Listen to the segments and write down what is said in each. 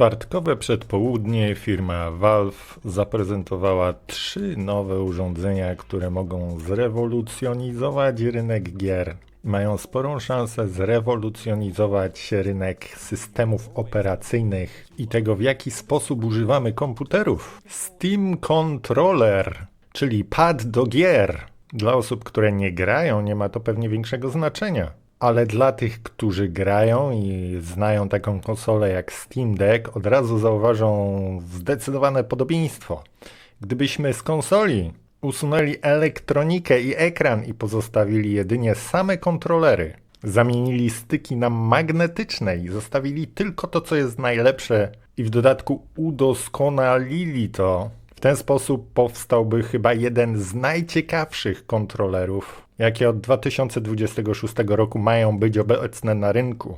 czwartkowe przedpołudnie firma Valve zaprezentowała trzy nowe urządzenia, które mogą zrewolucjonizować rynek gier. Mają sporą szansę zrewolucjonizować rynek systemów operacyjnych i tego, w jaki sposób używamy komputerów. Steam Controller, czyli pad do gier. Dla osób, które nie grają, nie ma to pewnie większego znaczenia. Ale dla tych, którzy grają i znają taką konsolę jak Steam Deck, od razu zauważą zdecydowane podobieństwo. Gdybyśmy z konsoli usunęli elektronikę i ekran i pozostawili jedynie same kontrolery, zamienili styki na magnetyczne i zostawili tylko to, co jest najlepsze i w dodatku udoskonalili to, w ten sposób powstałby chyba jeden z najciekawszych kontrolerów, jakie od 2026 roku mają być obecne na rynku.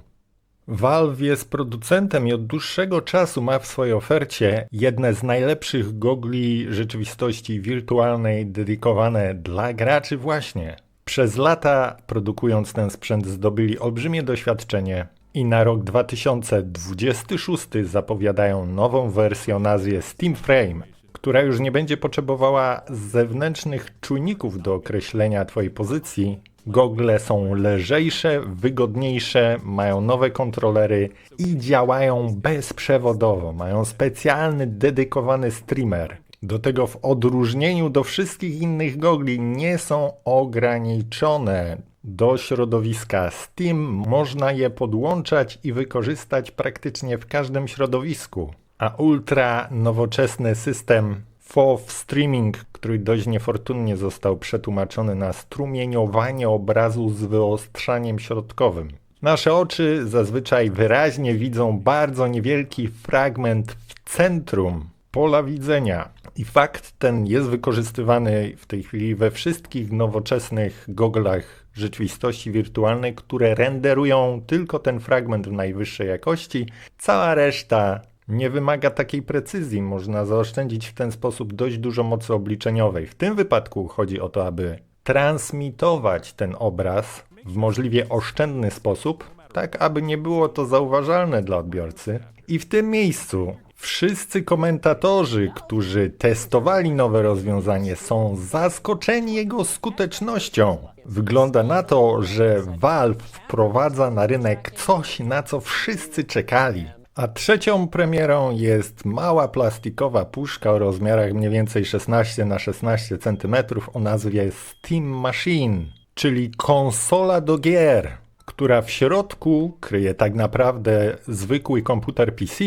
Valve jest producentem i od dłuższego czasu ma w swojej ofercie jedne z najlepszych gogli rzeczywistości wirtualnej dedykowane dla graczy właśnie. Przez lata produkując ten sprzęt zdobyli olbrzymie doświadczenie i na rok 2026 zapowiadają nową wersję o nazwie Steam Frame, która już nie będzie potrzebowała zewnętrznych czujników do określenia Twojej pozycji. Gogle są lżejsze, wygodniejsze, mają nowe kontrolery i działają bezprzewodowo. Mają specjalny, dedykowany streamer. Do tego w odróżnieniu do wszystkich innych gogli nie są ograniczone do środowiska Steam. Można je podłączać i wykorzystać praktycznie w każdym środowisku a ultra nowoczesny system FOV Streaming, który dość niefortunnie został przetłumaczony na strumieniowanie obrazu z wyostrzaniem środkowym. Nasze oczy zazwyczaj wyraźnie widzą bardzo niewielki fragment w centrum pola widzenia. I fakt ten jest wykorzystywany w tej chwili we wszystkich nowoczesnych goglach rzeczywistości wirtualnej, które renderują tylko ten fragment w najwyższej jakości. Cała reszta nie wymaga takiej precyzji. Można zaoszczędzić w ten sposób dość dużo mocy obliczeniowej. W tym wypadku chodzi o to, aby transmitować ten obraz w możliwie oszczędny sposób, tak aby nie było to zauważalne dla odbiorcy. I w tym miejscu wszyscy komentatorzy, którzy testowali nowe rozwiązanie, są zaskoczeni jego skutecznością. Wygląda na to, że Valve wprowadza na rynek coś, na co wszyscy czekali. A trzecią premierą jest mała plastikowa puszka o rozmiarach mniej więcej 16 na 16 cm o nazwie Steam Machine, czyli konsola do gier, która w środku kryje tak naprawdę zwykły komputer PC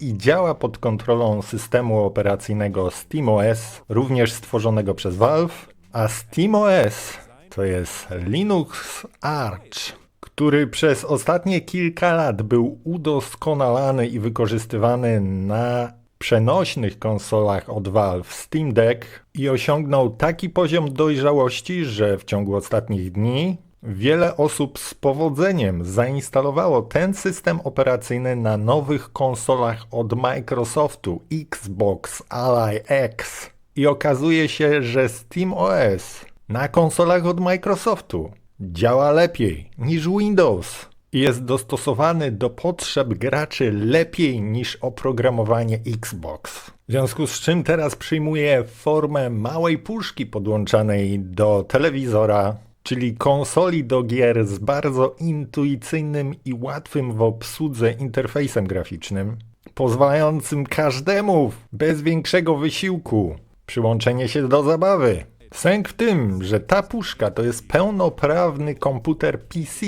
i działa pod kontrolą systemu operacyjnego SteamOS, również stworzonego przez Valve, a SteamOS to jest Linux Arch który przez ostatnie kilka lat był udoskonalany i wykorzystywany na przenośnych konsolach od Valve Steam Deck i osiągnął taki poziom dojrzałości, że w ciągu ostatnich dni wiele osób z powodzeniem zainstalowało ten system operacyjny na nowych konsolach od Microsoftu Xbox Ally X. I okazuje się, że SteamOS na konsolach od Microsoftu działa lepiej niż Windows i jest dostosowany do potrzeb graczy lepiej niż oprogramowanie Xbox. W związku z czym teraz przyjmuje formę małej puszki podłączanej do telewizora, czyli konsoli do gier z bardzo intuicyjnym i łatwym w obsłudze interfejsem graficznym, pozwalającym każdemu bez większego wysiłku przyłączenie się do zabawy. Sęk w tym, że ta puszka to jest pełnoprawny komputer PC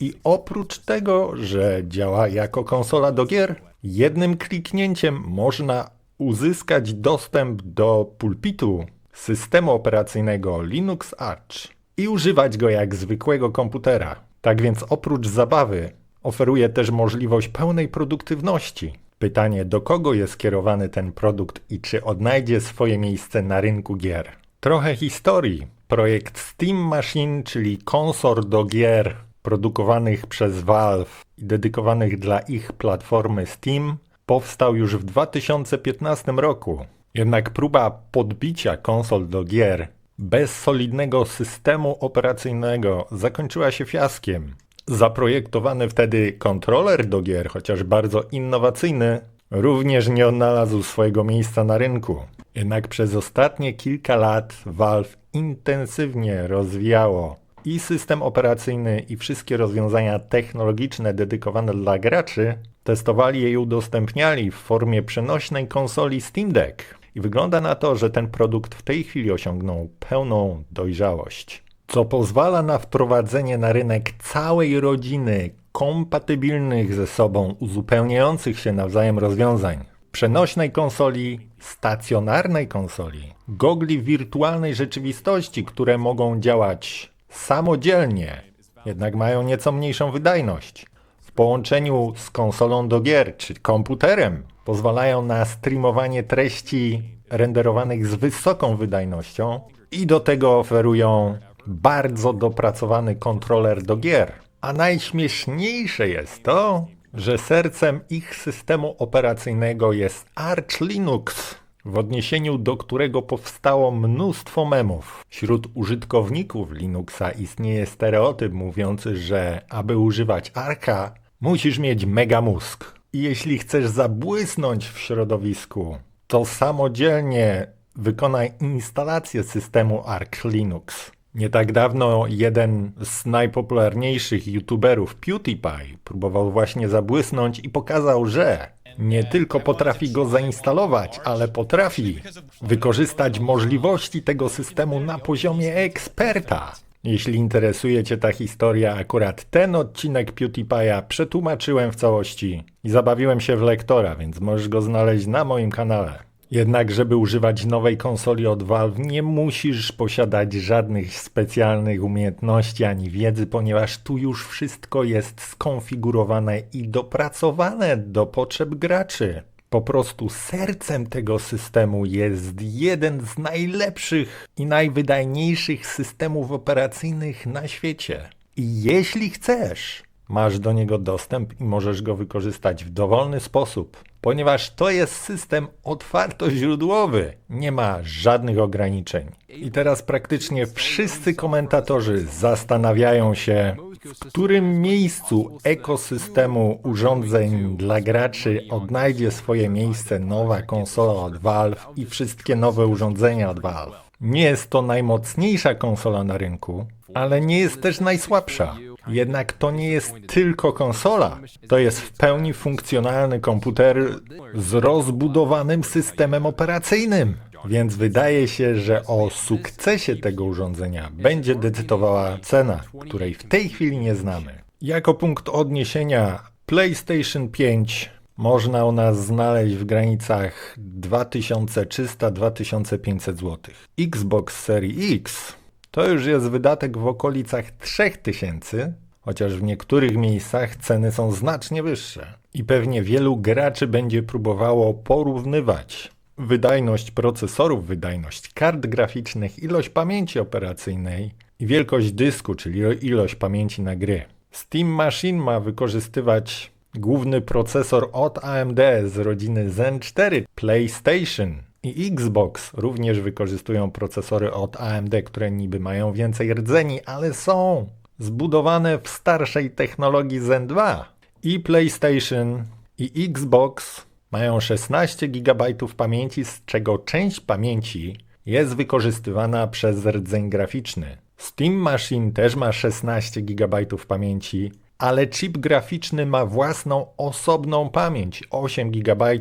i oprócz tego, że działa jako konsola do gier, jednym kliknięciem można uzyskać dostęp do pulpitu systemu operacyjnego Linux Arch i używać go jak zwykłego komputera. Tak więc oprócz zabawy oferuje też możliwość pełnej produktywności. Pytanie, do kogo jest kierowany ten produkt i czy odnajdzie swoje miejsce na rynku gier. Trochę historii. Projekt Steam Machine, czyli konsor do gier produkowanych przez Valve i dedykowanych dla ich platformy Steam, powstał już w 2015 roku. Jednak próba podbicia konsol do gier bez solidnego systemu operacyjnego zakończyła się fiaskiem. Zaprojektowany wtedy kontroler do gier, chociaż bardzo innowacyjny, również nie odnalazł swojego miejsca na rynku. Jednak przez ostatnie kilka lat Valve intensywnie rozwijało i system operacyjny, i wszystkie rozwiązania technologiczne dedykowane dla graczy, testowali i udostępniali w formie przenośnej konsoli Steam Deck. I wygląda na to, że ten produkt w tej chwili osiągnął pełną dojrzałość, co pozwala na wprowadzenie na rynek całej rodziny kompatybilnych ze sobą, uzupełniających się nawzajem rozwiązań. Przenośnej konsoli, stacjonarnej konsoli, gogli wirtualnej rzeczywistości, które mogą działać samodzielnie, jednak mają nieco mniejszą wydajność. W połączeniu z konsolą do gier czy komputerem pozwalają na streamowanie treści renderowanych z wysoką wydajnością i do tego oferują bardzo dopracowany kontroler do gier. A najśmieszniejsze jest to, że sercem ich systemu operacyjnego jest Arch Linux, w odniesieniu do którego powstało mnóstwo memów. Wśród użytkowników Linuxa istnieje stereotyp mówiący, że aby używać Arka, musisz mieć mega mózg. I jeśli chcesz zabłysnąć w środowisku, to samodzielnie wykonaj instalację systemu Arch Linux. Nie tak dawno jeden z najpopularniejszych youtuberów, PewDiePie, próbował właśnie zabłysnąć i pokazał, że nie tylko potrafi go zainstalować, ale potrafi wykorzystać możliwości tego systemu na poziomie eksperta. Jeśli interesuje Cię ta historia, akurat ten odcinek PewDiePie'a przetłumaczyłem w całości i zabawiłem się w lektora, więc możesz go znaleźć na moim kanale. Jednak, żeby używać nowej konsoli od Valve, nie musisz posiadać żadnych specjalnych umiejętności ani wiedzy, ponieważ tu już wszystko jest skonfigurowane i dopracowane do potrzeb graczy. Po prostu sercem tego systemu jest jeden z najlepszych i najwydajniejszych systemów operacyjnych na świecie. I jeśli chcesz, masz do niego dostęp i możesz go wykorzystać w dowolny sposób, ponieważ to jest system otwartoźródłowy, nie ma żadnych ograniczeń. I teraz praktycznie wszyscy komentatorzy zastanawiają się, w którym miejscu ekosystemu urządzeń dla graczy odnajdzie swoje miejsce nowa konsola od Valve i wszystkie nowe urządzenia od Valve. Nie jest to najmocniejsza konsola na rynku, ale nie jest też najsłabsza. Jednak to nie jest tylko konsola. To jest w pełni funkcjonalny komputer z rozbudowanym systemem operacyjnym. Więc wydaje się, że o sukcesie tego urządzenia będzie decydowała cena, której w tej chwili nie znamy. Jako punkt odniesienia PlayStation 5 można u nas znaleźć w granicach 2300-2500 zł. Xbox Series X to już jest wydatek w okolicach 3000, chociaż w niektórych miejscach ceny są znacznie wyższe. I pewnie wielu graczy będzie próbowało porównywać wydajność procesorów, wydajność kart graficznych, ilość pamięci operacyjnej i wielkość dysku, czyli ilość pamięci na gry. Steam Machine ma wykorzystywać główny procesor od AMD z rodziny Zen 4, PlayStation i Xbox również wykorzystują procesory od AMD, które niby mają więcej rdzeni, ale są zbudowane w starszej technologii Zen 2. I PlayStation i Xbox mają 16 GB pamięci, z czego część pamięci jest wykorzystywana przez rdzeń graficzny. Steam Machine też ma 16 GB pamięci, ale chip graficzny ma własną osobną pamięć 8 GB,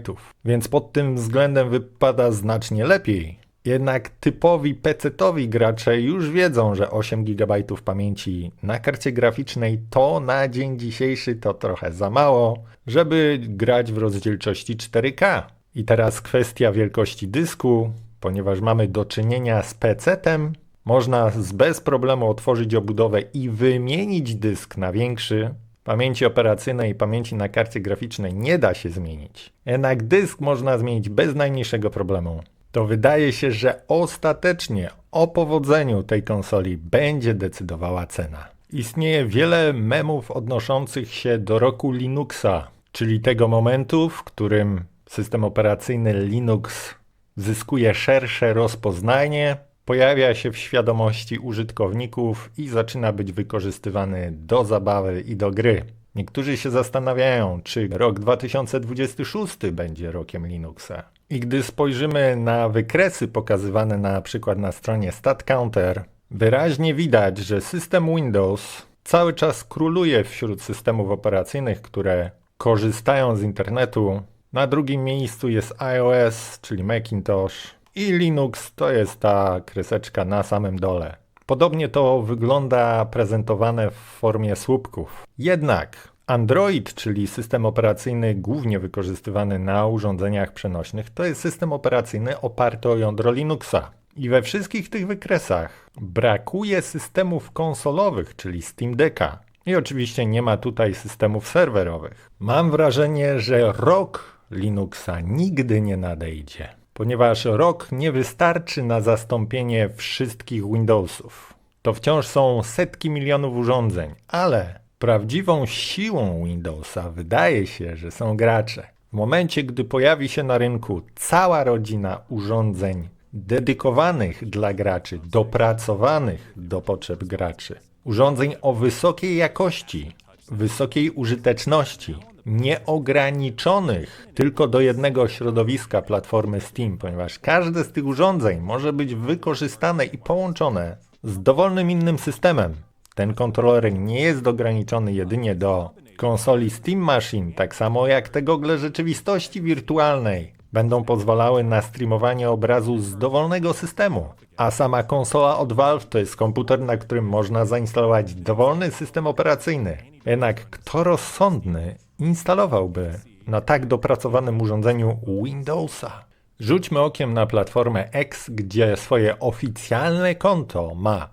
więc pod tym względem wypada znacznie lepiej. Jednak typowi PC-towi gracze już wiedzą, że 8 GB pamięci na karcie graficznej to na dzień dzisiejszy to trochę za mało, żeby grać w rozdzielczości 4K. I teraz kwestia wielkości dysku, ponieważ mamy do czynienia z PC-tem, można bez problemu otworzyć obudowę i wymienić dysk na większy. Pamięci operacyjnej i pamięci na karcie graficznej nie da się zmienić. Jednak dysk można zmienić bez najmniejszego problemu. To wydaje się, że ostatecznie o powodzeniu tej konsoli będzie decydowała cena. Istnieje wiele memów odnoszących się do roku Linuxa, czyli tego momentu, w którym system operacyjny Linux zyskuje szersze rozpoznanie, pojawia się w świadomości użytkowników i zaczyna być wykorzystywany do zabawy i do gry. Niektórzy się zastanawiają, czy rok 2026 będzie rokiem Linuxa. I gdy spojrzymy na wykresy pokazywane na przykład na stronie StatCounter, wyraźnie widać, że system Windows cały czas króluje wśród systemów operacyjnych, które korzystają z internetu. Na drugim miejscu jest iOS, czyli Macintosh, i Linux to jest ta kreseczka na samym dole. Podobnie to wygląda prezentowane w formie słupków. Jednak Android, czyli system operacyjny głównie wykorzystywany na urządzeniach przenośnych, to jest system operacyjny oparty o jądro Linuxa. I we wszystkich tych wykresach brakuje systemów konsolowych, czyli Steam Decka. I oczywiście nie ma tutaj systemów serwerowych. Mam wrażenie, że rok Linuxa nigdy nie nadejdzie, ponieważ rok nie wystarczy na zastąpienie wszystkich Windowsów. To wciąż są setki milionów urządzeń, ale prawdziwą siłą Windowsa wydaje się, że są gracze. W momencie, gdy pojawi się na rynku cała rodzina urządzeń dedykowanych dla graczy, dopracowanych do potrzeb graczy, urządzeń o wysokiej jakości, wysokiej użyteczności, nieograniczonych tylko do jednego środowiska platformy Steam, ponieważ każde z tych urządzeń może być wykorzystane i połączone z dowolnym innym systemem. Ten kontroler nie jest ograniczony jedynie do konsoli Steam Machine, tak samo jak te gogle rzeczywistości wirtualnej będą pozwalały na streamowanie obrazu z dowolnego systemu. A sama konsola od Valve to jest komputer, na którym można zainstalować dowolny system operacyjny. Jednak kto rozsądny instalowałby na tak dopracowanym urządzeniu Windowsa? Rzućmy okiem na platformę X, gdzie swoje oficjalne konto ma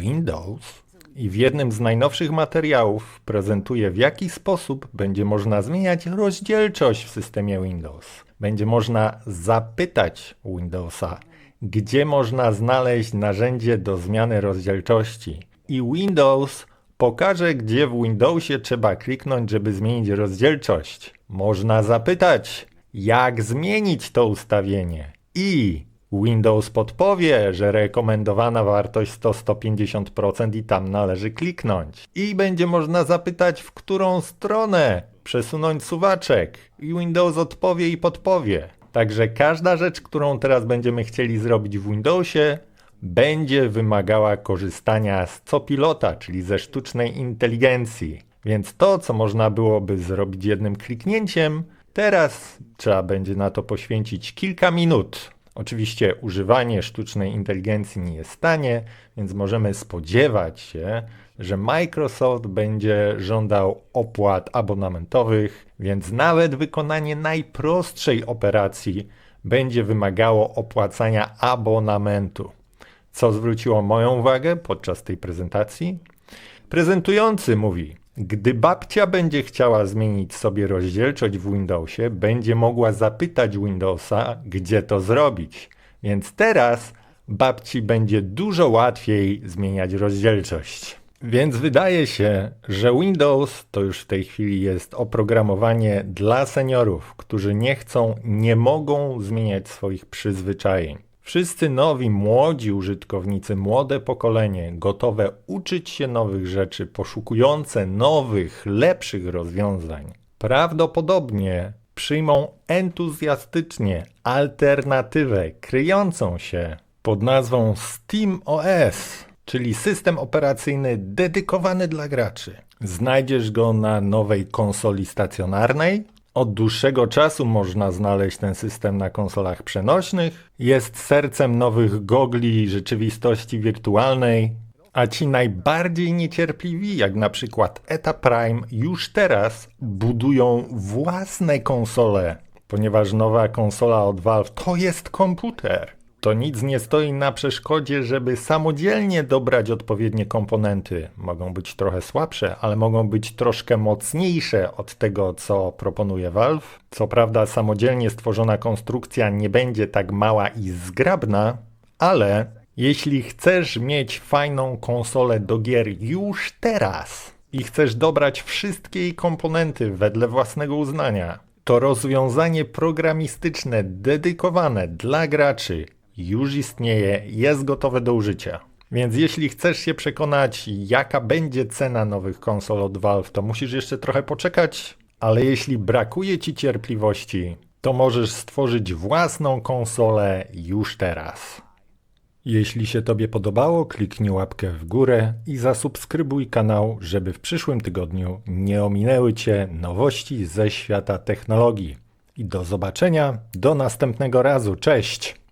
Windows i w jednym z najnowszych materiałów prezentuje w jaki sposób będzie można zmieniać rozdzielczość w systemie Windows. Będzie można zapytać Windowsa, gdzie można znaleźć narzędzie do zmiany rozdzielczości. I Windows pokaże, gdzie w Windowsie trzeba kliknąć, żeby zmienić rozdzielczość. Można zapytać, jak zmienić to ustawienie. I Windows podpowie, że rekomendowana wartość to 150% i tam należy kliknąć. I będzie można zapytać, w którą stronę przesunąć suwaczek. I Windows odpowie i podpowie. Także każda rzecz, którą teraz będziemy chcieli zrobić w Windowsie, będzie wymagała korzystania z copilota, czyli ze sztucznej inteligencji. Więc to, co można byłoby zrobić jednym kliknięciem, teraz trzeba będzie na to poświęcić kilka minut. Oczywiście używanie sztucznej inteligencji nie jest tanie, więc możemy spodziewać się, że Microsoft będzie żądał opłat abonamentowych, więc nawet wykonanie najprostszej operacji będzie wymagało opłacania abonamentu. Co zwróciło moją uwagę podczas tej prezentacji? Prezentujący mówi: Gdy babcia będzie chciała zmienić sobie rozdzielczość w Windowsie, będzie mogła zapytać Windowsa, gdzie to zrobić. Więc teraz babci będzie dużo łatwiej zmieniać rozdzielczość. Więc wydaje się, że Windows to już w tej chwili jest oprogramowanie dla seniorów, którzy nie chcą, nie mogą zmieniać swoich przyzwyczajeń. Wszyscy nowi, młodzi użytkownicy, młode pokolenie, gotowe uczyć się nowych rzeczy, poszukujące nowych, lepszych rozwiązań, prawdopodobnie przyjmą entuzjastycznie alternatywę kryjącą się pod nazwą SteamOS, czyli system operacyjny dedykowany dla graczy. Znajdziesz go na nowej konsoli stacjonarnej, od dłuższego czasu można znaleźć ten system na konsolach przenośnych. Jest sercem nowych gogli rzeczywistości wirtualnej, a ci najbardziej niecierpliwi, jak na przykład Eta Prime, już teraz budują własne konsole, ponieważ nowa konsola od Valve to jest komputer to nic nie stoi na przeszkodzie, żeby samodzielnie dobrać odpowiednie komponenty. Mogą być trochę słabsze, ale mogą być troszkę mocniejsze od tego, co proponuje Valve. Co prawda, samodzielnie stworzona konstrukcja nie będzie tak mała i zgrabna, ale jeśli chcesz mieć fajną konsolę do gier już teraz i chcesz dobrać wszystkie jej komponenty wedle własnego uznania, to rozwiązanie programistyczne dedykowane dla graczy już istnieje, jest gotowe do użycia. Więc jeśli chcesz się przekonać, jaka będzie cena nowych konsol od Valve, to musisz jeszcze trochę poczekać, ale jeśli brakuje ci cierpliwości, to możesz stworzyć własną konsolę już teraz. Jeśli się Tobie podobało, kliknij łapkę w górę i zasubskrybuj kanał, żeby w przyszłym tygodniu nie ominęły Cię nowości ze świata technologii. I do zobaczenia do następnego razu. Cześć!